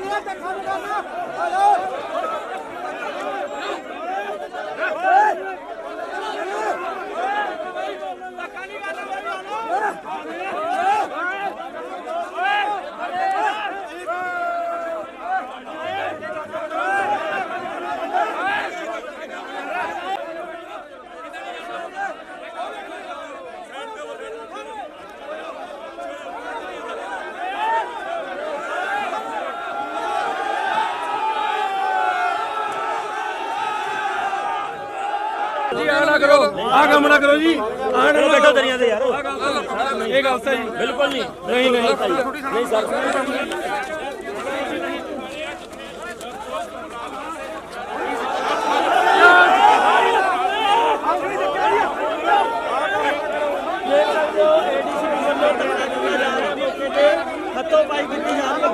ਜੀ ਆ ਨਾ ਕਰੋ। ਆ ਕੰਮ ਨਾ ਕਰੋ ਜੀ। ਆ ਨਾ ਬੈਠੋ ਦਰੀਆਂ ਤੇ ਯਾਰ। ਇਹ ਗੱਲ ਸਹੀ। ਬਿਲਕੁਲ ਨਹੀਂ। ਨਹੀਂ ਨਹੀਂ। ਨਹੀਂ ਸਰ। ਹੱਥੋਂ ਪਾਈ ਕੀਤੀ ਜਾ ਰਹੀ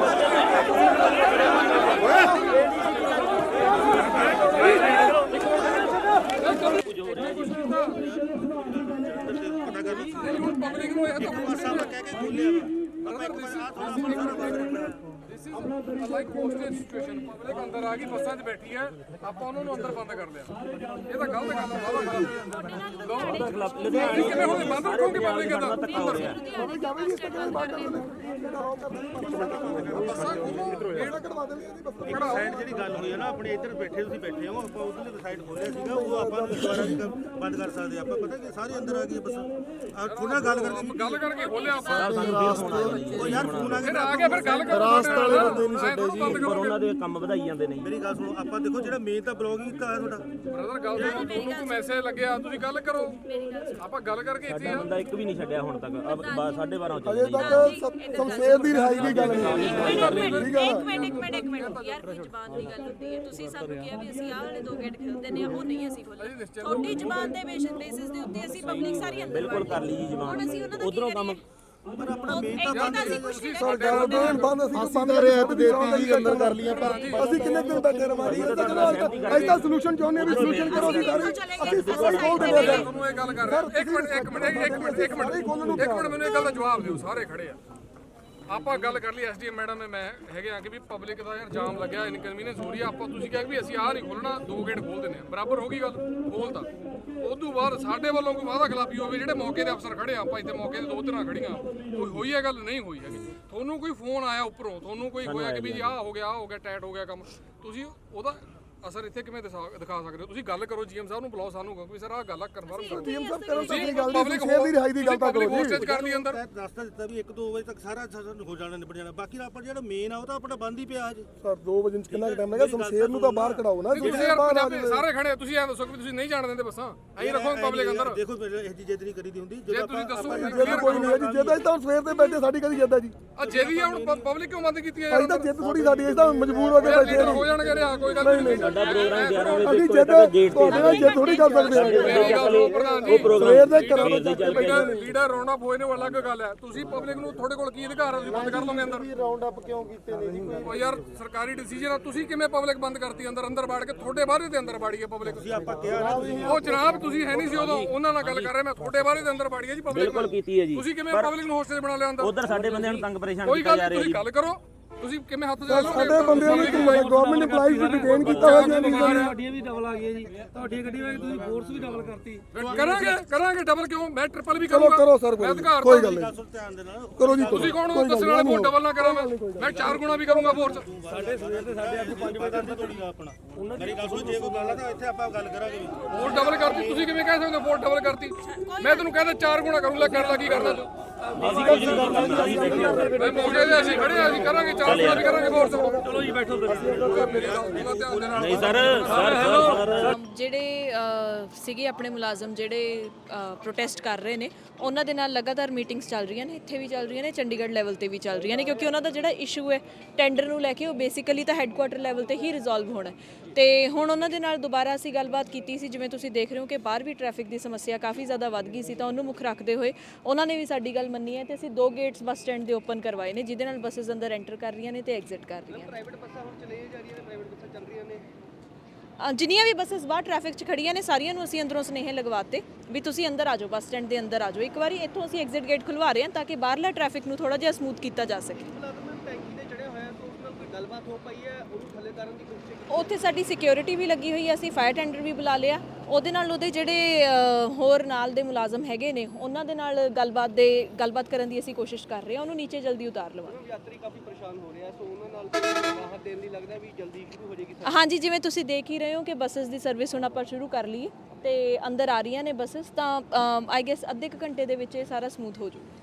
ਹੈ ਪਬਲਿਕ ਨੂੰ ਇਹ ਤਾਂ This is like hostage situation. Public ਅੰਦਰ ਆ ਗਈ ਬੱਸਾਂ 'ਚ ਬੈਠੀ ਹੈ ਆਪਾਂ ਉਹਨਾਂ ਨੂੰ ਅੰਦਰ ਬੰਦ ਕਰ ਲਿਆ ਇਹ ਤਾਂ ਗਲਤ ਗੱਲ ਹੈ ਬਾਬਾ ਲੁਧਿਆਣੇ ਕਿਵੇਂ ਹੁਣ ਬੰਦ ਰੱਖੋਗੇ ਪਬਲਿਕ ਦਾ ਇੱਕ ਸਾਈਡ ਜਿਹੜੀ ਗੱਲ ਹੋਈ ਹੈ ਨਾ ਆਪਣੇ ਇੱਧਰ ਬੈਠੇ ਤੁਸੀਂ ਬੈਠੇ ਹੋ ਆਪਾਂ ਉਧਰਲੇ ਸਾਈਡ ਖੋਲਿਆ ਸੀਗਾ ਉਹ ਆਪਾਂ ਨੂੰ ਦੁਬਾਰਾ ਵੀ ਬੰਦ ਕਰ ਸਕਦੇ ਆਪਾਂ ਪਤਾ ਕਿ ਸਾਰੇ ਅੰਦਰ ਆ ਗਏ ਬਸ। ਆ ਥੋੜਾ ਗੱਲ ਕਰਕੇ ਗੱਲ ਕਰਕੇ ਖੋਲਿਆ ਆਪਾਂ। ਉਹ ਯਾਰ ਫੋਨ ਆ ਫਿਰ ਗਿਆ ਆ ਕੇ ਫਿਰ ਗੱਲ ਕਰੋ ਰਾਸਤੇ ਵਾਲੇ ਬੰਦੇ ਨਹੀਂ ਛੱਡੇ ਜੀ। ਪਰ ਉਹਨਾਂ ਦੇ ਕੰਮ ਵਧਾਈ ਜਾਂਦੇ ਨੇ ਮੇਰੀ ਗੱਲ ਸੁਣੋ ਆਪਾਂ ਦੇਖੋ ਜਿਹੜਾ ਮੇਨ ਤਾਂ ਬਲੌਗ ਹੀ ਕੀਤਾ ਹੈ ਤੁਹਾਡਾ। ਬ੍ਰਦਰ ਗੱਲ ਕਰੋ ਤੁਹਾਨੂੰ ਕੋਈ ਮੈਸੇਜ ਲੱਗਿਆ ਤੁਸੀਂ ਗੱਲ ਕਰੋ। ਆਪਾਂ ਗੱਲ ਕਰਕੇ ਇੱਥੇ ਆ। ਬੰਦਾ ਇੱਕ ਵੀ ਨਹੀਂ ਛੱਡਿਆ ਹੁਣ ਤੱਕ। 12:30 ਹੋ ਚੱਲੇ ਅਜੇ ਤੱਕ ਸ਼ਮਸ਼ੇਰ ਦੀ ਰਿਹਾਈ ਦੀ ਗੱਲ ਨਹੀਂ ਇੱਕ ਮਿੰਟ ਇੱਕ ਮਿੰਟ ਇੱਕ ਮਿੰਟ। ਇੱਕ ਮਿੰਟ। ਯਾਰ ਇਹ ਜ਼ਬਾਨ ਦੀ ਗੱਲ ਹੁੰਦੀ ਹੈ। ਤੁਸੀਂ ਸਾਨੂੰ ਕਿਹਾ ਵੀ ਅਸੀਂ ਆਹ ਵਾਲੇ ਦੋ ਗੇਟ ਖੋਲਦੇ ਨੇ ਉਹ ਨਹੀਂ ਅਸੀਂ ਖੋਲਦੇ ਛੋਟੀ ਜ਼ਬਾਨ ਦੇ ਬੇਸਿਸ ਦੇ ਉੱਤੇ ਅਸੀਂ ਪਬਲਿਕ ਸਾਰੀ ਅੰਦਰ ਬਿਲਕੁਲ ਕਰ ਲਈ ਜੀ ਹੁਣ ਅਸੀਂ ਉਹਨਾਂ ਜਵਾਨ ਦਾ ਉਧਰੋਂ ਕੰਮ ਪਰ ਆਪਣਾ ਮੇਨ ਤਾਂ ਇੱਥੇ ਤਾਂ ਅਸੀਂ ਕੁਝ ਨਹੀਂ ਸਰਕਾਰ ਦੇ ਬੰਦ ਅਸੀਂ ਬੰਦ ਰਿਆਇਤ ਦੇਤੀ ਜੀ ਅੰਦਰ ਕਰ ਲਈਆਂ ਪਰ ਅਸੀਂ ਕਿੰਨੇ ਦਿਨ ਬੈਠੇ ਰਵਾਂਗੇ ਇਹ ਤਾਂ ਚਲੋ ਅਸੀਂ ਤਾਂ ਸੋਲੂਸ਼ਨ ਚਾਹੁੰਦੇ ਹਾਂ ਵੀ ਸੋਲੂਸ਼ਨ ਕਰੋ ਅਸੀਂ ਸਾਰੇ। ਅਸੀਂ ਸਾਰੇ ਖੋਲ ਦਿੰਦੇ ਹਾਂ। ਤੁਹਾਨੂੰ ਇਹ ਗੱਲ ਕਰ ਰਿਹਾ ਇੱਕ ਮਿੰਟ ਇੱਕ ਮਿੰਟ ਇੱਕ ਮਿੰਟ ਇੱਕ ਮਿੰਟ ਇੱਕ ਮਿੰਟ ਮੈਨੂੰ ਇਹ ਗੱਲ ਦਾ ਜਵਾਬ ਦਿਓ ਸਾਰੇ ਖੜੇ ਆ। ਆਪਾਂ ਗੱਲ ਕਰ ਲਈ ਐਸਡੀਐਮ ਮੈਡਮ ਨੇ, ਮੈਂ ਹੈਗੇ ਆ ਕਿ ਵੀ ਪਬਲਿਕ ਦਾ ਯਾਰ ਜਾਮ ਲੱਗਿਆ ਇਨਕਨਵੀਨੀਅੰਸ ਹੋ ਰਹੀ ਆ। ਆਪਾਂ ਤੁਸੀਂ ਕਿਹਾ ਵੀ ਅਸੀਂ ਆਹ ਨਹੀਂ ਖੋਲਣਾ ਦੋ ਗੇਟ ਖੋਲ ਦਿੰਦੇ ਆ। ਬਰਾਬਰ ਹੋ ਗਈ ਗੱਲ ਖੋਲਤਾ ਤੋਂ ਬਾਅਦ ਸਾਡੇ ਵੱਲੋਂ ਕੋਈ ਵਾਅਦਾ ਖਿਲਾਫੀ ਹੋਵੇ, ਜਿਹੜੇ ਮੌਕੇ ਦੇ ਅਫਸਰ ਖੜੇ ਆ, ਆਪਾਂ ਇੱਥੇ ਮੌਕੇ ਤੇ ਦੋ ਤਰ੍ਹਾਂ ਖੜੀਆਂ ਕੋਈ ਹੋਈ ਹੈ ਗੱਲ? ਨਹੀਂ ਹੋਈ ਹੈਗੀ। ਤੁਹਾਨੂੰ ਕੋਈ ਫੋਨ ਆਇਆ ਉੱਪਰੋਂ? ਤੁਹਾਨੂੰ ਕੋਈ ਹੋਇਆ ਕਿ ਵੀ ਜੀ ਆਹ ਹੋ ਗਿਆ, ਆਹ ਹੋ ਗਿਆ, ਟੈਟ ਹੋ ਗਿਆ ਕੰਮ? ਤੁਸੀਂ ਉਹਦਾ ਅਸਰ ਇੱਥੇ ਕਿਵੇਂ ਦਿਖਾ ਦਿਖਾ ਸਕਦੇ ਹੋ? ਤੁਸੀਂ ਗੱਲ ਕਰੋ ਜੀਐਮ ਸਾਹਿਬ ਨੂੰ ਬੁਲਾਓ ਸਾਨੂੰ ਕਹੋ ਵੀ ਸਰ ਆਹ ਗੱਲ ਕਨਫਰਮ ਕਰੋ ਟੀਮ ਸਭ ਕਰੋ ਤੁਸੀਂ ਸਾਡੀ ਗੱਲ ਦੀ public ਸ਼ਮਸ਼ੇਰ ਦੀ ਰਿਹਾਈ ਦੀ ਗੱਲ ਤਾਂ ਕਰੋ ਜੀ। ਕਰ ਲਈ ਅੰਦਰ ਰਸਤਾ ਦਿੱਤਾ ਵੀ 1-2 ਵਜੇ ਤੱਕ ਸਾਰਾ ਸਾਰਾ ਹੋ ਜਾਣਾ ਨਿਬੜ ਜਾਣਾ। ਬਾਕੀ ਆਪਾਂ ਜਿਹੜਾ ਮੇਨ ਆ ਉਹ ਤਾਂ ਆਪਣਾ ਬੰਦ ਹੀ ਪਿਆ ਹਜੇ ਸਰ 2 ਵਜੇ ਚ ਕਿੰਨਾ ਟਾਈਮ ਲੱਗਾ ਸ਼ਮਸ਼ੇਰ ਨੂੰ ਤਾਂ ਬਾਹਰ ਕਢਾਓ ਨਾ ਤੁਸੀਂ ਯਾਰ ਬਾਹਰ ਆ ਪੰਜਾਬੀ ਸਾਰੇ ਖੜੇ ਆ, ਤੁਸੀਂ ਐਂ ਦੱਸੋ ਕਿ ਤੁਸੀਂ ਨਹੀਂ ਜਾਣ ਦਿੰਦੇ ਬੱਸਾਂ? ਐਂ ਰੱਖੋ ਪਬਲਿਕ ਅੰਦਰ। ਦੇਖੋ ਮੇਰੇ ਇਹ ਜੀ ਜਿੱਦ ਨਹੀਂ ਕਰੀਦੀ ਹੁੰਦੀ ਜੇ ਜਦੋਂ ਤੁਸੀਂ ਦੱਸੋ ਜੇ ਕੋਈ ਨਹੀਂ ਹੈ ਜੀ ਜੇ ਤਾਂ ਸਵੇਰ ਦੇ ਬੈਠੇ ਸਾਡੀ ਕਦੀ ਜਿੱਦਾਂ ਜੀ। ਆ ਆ ਹੁਣ ਪਬਲਿਕ ਕਿਉਂ ਬੰਦ ਕੀਤੀ ਹੈ ਅਸੀਂ ਤਾਂ ਜਿੱਦ ਥੋੜੀ ਸਾਡੀ ਅਸੀਂ ਤਾਂ ਮਜਬੂਰ ਹੋ ਕੇ ਯਾਰ ਬੈਠੇ ਹੋ ਜਾਣਗੇ ਰਿਹਾ ਕੋਈ ਗੱਲ ਨਹੀਂ ਸਾਡਾ ਪ੍ਰੋਗਰਾਮ 11 ਵਜੇ ਅਸੀਂ ਤੋਂ ਜਿੱਦ ਤੱਕ ਗੇਟ ਤੁਹਾਡੇ ਨਾਲ ਜਿੱਦ ਥੋੜੀ ਕਰ ਸਕਦੇ ਹਾਂ ਗੱਲ ਪ੍ਰਧਾਨ ਜੀ ਸਵੇਰ ਦੇ ਘਰਾਂ ਤੋਂ ਚੱਲ ਕੇ ਲੀਡਰ ਲੀਡਰ ਰੌਣਾ ਹੋਏ ਨੇ ਉਹ ਅਲੱਗ ਗੱਲ ਹੈ। ਤੁਸੀਂ ਪਬਲਿਕ ਨੂੰ ਤੁਹਾਡੇ ਕੋਲ ਕੀ ਅਧਿਕਾਰ ਹੈ? ਤੁਸੀਂ ਬੰਦ ਕਰ ਲਓਗੇ ਅੰਦਰ। ਰਾਉਂਡ ਅਪ ਕਿਉਂ ਕੀਤੇ ਨੇ ਜੀ ਉਹ ਯਾਰ ਸਰਕਾਰੀ ਡਿਸੀਜਨ ਆ। ਤੁਸੀਂ ਕਿਵੇਂ ਪਬਲਿਕ ਬੰਦ ਕਰਤੀ? ਅੰਦਰ ਅੰਦਰ ਵੜ ਕੇ ਤੁਹਾਡੇ ਬਾਹਰੇ ਦੇ ਅੰਦਰ ਵਾੜੀ ਹੈ ਪਬਲਿਕ ਆਪਾਂ ਕਿਹਾ ਨਾ ਤੁਸੀਂ। ਉਹ ਜਨਾਬ ਤੁਸੀਂ ਹੈ ਨਹੀਂ ਸੀ ਉਦੋਂ। ਉਹਨਾਂ ਨਾਲ ਗੱਲ ਕਰ ਰਹੇ ਮੈਂ ਤੁਹਾਡੇ ਬਾਹਰੇ ਦੇ ਅੰਦਰ ਹੈ ਜੀ ਪਬਲਿਕ ਬਿਲਕੁਲ ਕੀਤੀ ਹੈ ਜੀ। ਤੁਸੀਂ ਕਿਵੇਂ ਪਬਲਿਕ ਨੂੰ ਹੋਸਟੇਜ ਬਣਾ ਲਿਆ ਅੰਦਰ? ਉਧਰ ਸਾਡੇ ਬੰਦਿਆਂ ਨੂੰ ਤੰਗ ਪਰੇਸ਼ਾਨ ਕੋਈ ਕੀਤਾ ਗੱਲ ਜਾ ਨਹੀਂ ਰਿਹਾ ਤੁਸੀਂ ਜੀ। ਗੱਲ ਕਰੋ। ਤੁਸੀਂ ਕਿਵੇਂ ਹੱਥ ਜਾ ਸਾਡੇ ਬੰਦਿਆਂ ਨੂੰ ਗਵਰਨਮੈਂਟ EMPLOYEES ਨੂੰ ਡਿਟੇਨ ਕੀਤਾ ਹੋਇਆ ਜੀ ਨੇ। ਸਾਡੀਆਂ ਵੀ ਡਬਲ ਆ ਗਈਆਂ ਜੀ। ਤੁਹਾਡੀ ਗੱਡੀ ਵਾਲੀ ਤੁਸੀਂ ਫੋਰਸ ਵੀ ਡਬਲ ਕਰਤੀ। ਕਰਾਂਗੇ ਕਰਾਂਗੇ ਡਬਲ ਕਿਉਂ? ਮੈਂ ਟ੍ਰਿਪਲ ਵੀ ਕਰੂੰਗਾ। ਕਰੋ ਸਰ ਕੋਈ ਕੋਈ ਗੱਲ ਨਹੀਂ ਸੁਣ ਧਿਆਨ ਦੇ ਨਾਲ ਕਰੋ ਜੀ ਤੁਸੀਂ ਕੌਣ ਹੋ? ਦੱਸਣ ਵਾਲੇ ਵੋਟ ਡਬਲ ਨਾ ਕਰਾਂ ਮੈਂ ਮੈਂ ਚਾਰ ਗੁਣਾ ਵੀ ਕਰੂੰਗਾ ਫੋਰਸ ਸਾਡੇ ਸਵੇਰ ਦੇ ਸਾਡੇ ਅੱਜ 5 ਵਜੇ ਤੱਕ ਤੋੜੀ ਆਪਣਾ। ਮੇਰੀ ਗੱਲ ਸੁਣ ਜੇ ਕੋਈ ਗੱਲ ਆ ਤਾਂ ਇੱਥੇ ਆਪਾਂ ਗੱਲ ਕਰਾਂਗੇ। ਵੋਟ ਡਬਲ ਕਰਤੀ। ਤੁਸੀਂ ਕਿਵੇਂ ਕਹਿ ਸਕਦੇ ਹੋ ਵੋਟ ਡਬਲ ਕਰਤੀ? ਮੈਂ ਤੈਨੂੰ ਕਹਿੰਦਾ ਚਾਰ ਗੁਣਾ ਕਰੂੰ ਲੈ ਕਰ ਲਾ ਕੀ ਕਰਨਾ ਤੂੰ ਮੈਂ ਮੌਕੇ ਤੇ ਅਸੀਂ ਖੜੇ ਆ ਅਸੀਂ ਕਰਾਂਗੇ ਚਾਰ ਗੁਣਾ ਵੀ ਕਰਾਂਗੇ ਫੋਰਸ ਚਲੋ ਜੀ ਬੈਠੋ ਮੇਰੀ ਗੱਲ ਪੂਰਾ ਧਿਆਨ ਦੇ ਨਾਲ। ਨਹੀਂ ਸਰ ਸਰ ਸਰ ਜਿਹੜੇ ਸੀਗੇ ਆਪਣੇ ਮੁਲਾਜ਼ਮ ਜਿਹੜੇ ਪ੍ਰੋਟੈਸਟ ਕਰ ਰਹੇ ਨੇ ਉਹਨਾਂ ਦੇ ਨਾਲ ਲਗਾਤਾਰ ਮੀਟਿੰਗਸ ਚੱਲ ਰਹੀਆਂ ਨੇ ਇੱਥੇ ਵੀ ਚੱਲ ਰਹੀਆਂ ਨੇ ਚੰਡੀਗੜ੍ਹ ਲੈਵਲ ਤੇ ਵੀ ਚੱਲ ਰਹੀਆਂ ਨੇ ਕਿਉਂਕਿ ਉਹਨਾਂ ਦਾ ਜਿਹੜਾ ਇਸ਼ੂ ਹੈ ਟੈਂਡਰ ਨੂੰ ਲੈ ਕੇ ਉਹ ਬੇਸਿਕਲੀ ਤਾਂ ਹੈੱਡਕੁਆਟਰ ਲੈਵਲ ਤੇ ਹੀ ਰਿਜ਼ੋਲਵ ਹੋਣਾ ਹੈ। ਤੇ ਹੁਣ ਉਹਨਾਂ ਦੇ ਨਾਲ ਦੁਬਾਰਾ ਅਸੀਂ ਗੱਲਬਾਤ ਕੀਤੀ ਸੀ ਜਿਵੇਂ ਤੁਸੀਂ ਦੇਖ ਰਹੇ ਹੋ ਕਿ ਬਾਹਰ ਵੀ ਟ੍ਰੈਫਿਕ ਦੀ ਸਮੱਸਿਆ ਕਾਫੀ ਜ਼ਿਆਦਾ ਵੱਧ ਗਈ ਸੀ ਤਾਂ ਉਹਨੂੰ ਮੁੱਖ ਰੱਖਦੇ ਹੋਏ ਉਹਨਾਂ ਨੇ ਵੀ ਸਾਡੀ ਗੱਲ ਮੰਨੀ ਹੈ ਤੇ ਅਸੀਂ ਦੋ ਗੇਟਸ ਬੱਸ ਸਟੈਂਡ ਦੇ ਓਪਨ ਕਰਵਾਏ ਨੇ ਜਿਹਦੇ ਨਾਲ ਬੱਸਸ ਅੰਦਰ ਐਂਟਰ ਕਰ ਰਹੀਆਂ ਨੇ ਤੇ ਐਗਜ਼ਿਟ ਕਰ ਰਹੀਆਂ ਨੇ। ਪ੍ਰਾਈਵੇਟ ਬੱਸਾਂ ਹੁਣ ਚਲੇ ਜਾ ਰਹੀਆਂ ਨੇ ਪ੍ਰਾਈਵੇਟ ਬੱਸਾਂ ਚੱਲ ਰਹੀਆਂ ਨੇ। ਜਿੰਨੀਆਂ ਵੀ ਬੱਸਸ ਬਾਹਰ ਟ੍ਰੈਫਿਕ 'ਚ ਖੜੀਆਂ ਨੇ ਸਾਰੀਆਂ ਨੂੰ ਅਸੀਂ ਅੰਦਰੋਂ ਸੁਨੇਹੇ ਲਗਵਾਤੇ ਵੀ ਤੁਸੀਂ ਅੰਦਰ ਆ ਜਾਓ ਬੱਸ ਸਟੈਂਡ ਦੇ ਅੰਦਰ ਆ ਜਾਓ। ਇੱਕ ਵਾਰੀ ਇੱਥੋਂ ਅਸੀਂ ਐਗਜ਼ਿਟ ਗੇਟ ਖੁਲਵਾ ਰਹੇ ਹਾਂ ਤਾਂ ਕਿ ਬਾਹਰਲਾ ਟ੍ਰੈਫਿਕ ਨੂੰ ਥੋੜਾ ਜਿਹਾ ਸਮੂਥ ਕੀਤਾ ਜਾ ਸਕੇ। ਗੱਲਬਾਤ ਹੋ ਪਈ ਹੈ ਉਹਨੂੰ ਥੱਲੇ ਕਰਨ ਦੀ ਕੋਸ਼ਿਸ਼ ਕੀਤੀ ਉੱਥੇ ਸਾਡੀ ਸਿਕਿਉਰਿਟੀ ਵੀ ਲੱਗੀ ਹੋਈ ਹੈ ਅਸੀਂ ਫਾਇਰ ਟੈਂਡਰ ਵੀ ਬੁਲਾ ਲਿਆ। ਉਹਦੇ ਨਾਲ ਉਹਦੇ ਜਿਹੜੇ ਅ, ਹੋਰ ਨਾਲ ਦੇ ਮੁਲਾਜ਼ਮ ਹੈਗੇ ਨੇ ਉਹਨਾਂ ਦੇ ਨਾਲ ਗੱਲਬਾਤ ਦੇ ਗੱਲਬਾਤ ਕਰਨ ਦੀ ਅਸੀਂ ਕੋਸ਼ਿਸ਼ ਕਰ ਰਹੇ ਹਾਂ ਉਹਨੂੰ ਨੀਚੇ ਜਲਦੀ ਉਤਾਰ ਲਵਾਂਗੇ। ਯਾਤਰੀ ਕਾਫੀ ਪਰੇਸ਼ਾਨ ਹੋ ਰਿਹਾ ਸੋ ਉਹਨਾਂ ਨਾਲ ਕੋਈ ਰਾਹਤ ਦੇਣ ਲਈ ਲੱਗਦਾ ਵੀ ਜਲਦੀ ਸ਼ੁਰੂ ਹੋ ਜਾਏਗੀ ਹਾਂਜੀ ਜਿਵੇਂ ਤੁਸੀਂ ਦੇਖ ਹੀ ਰਹੇ ਹੋ ਕਿ ਬੱਸਸ ਦੀ ਸਰਵਿਸ ਹੁਣ ਆਪਾਂ ਸ਼ੁਰੂ ਕਰ ਲਈ ਤੇ ਅੰਦਰ ਆ ਰਹੀਆਂ ਨੇ ਬੱਸਸ ਤਾਂ ਆਈ ਗੈਸ ਅੱਧੇ ਕੁ ਘੰਟੇ ਦੇ ਵਿੱਚ ਇਹ ਸਾਰਾ ਸਮੂਥ ਹੋ ਜਾਊਗਾ।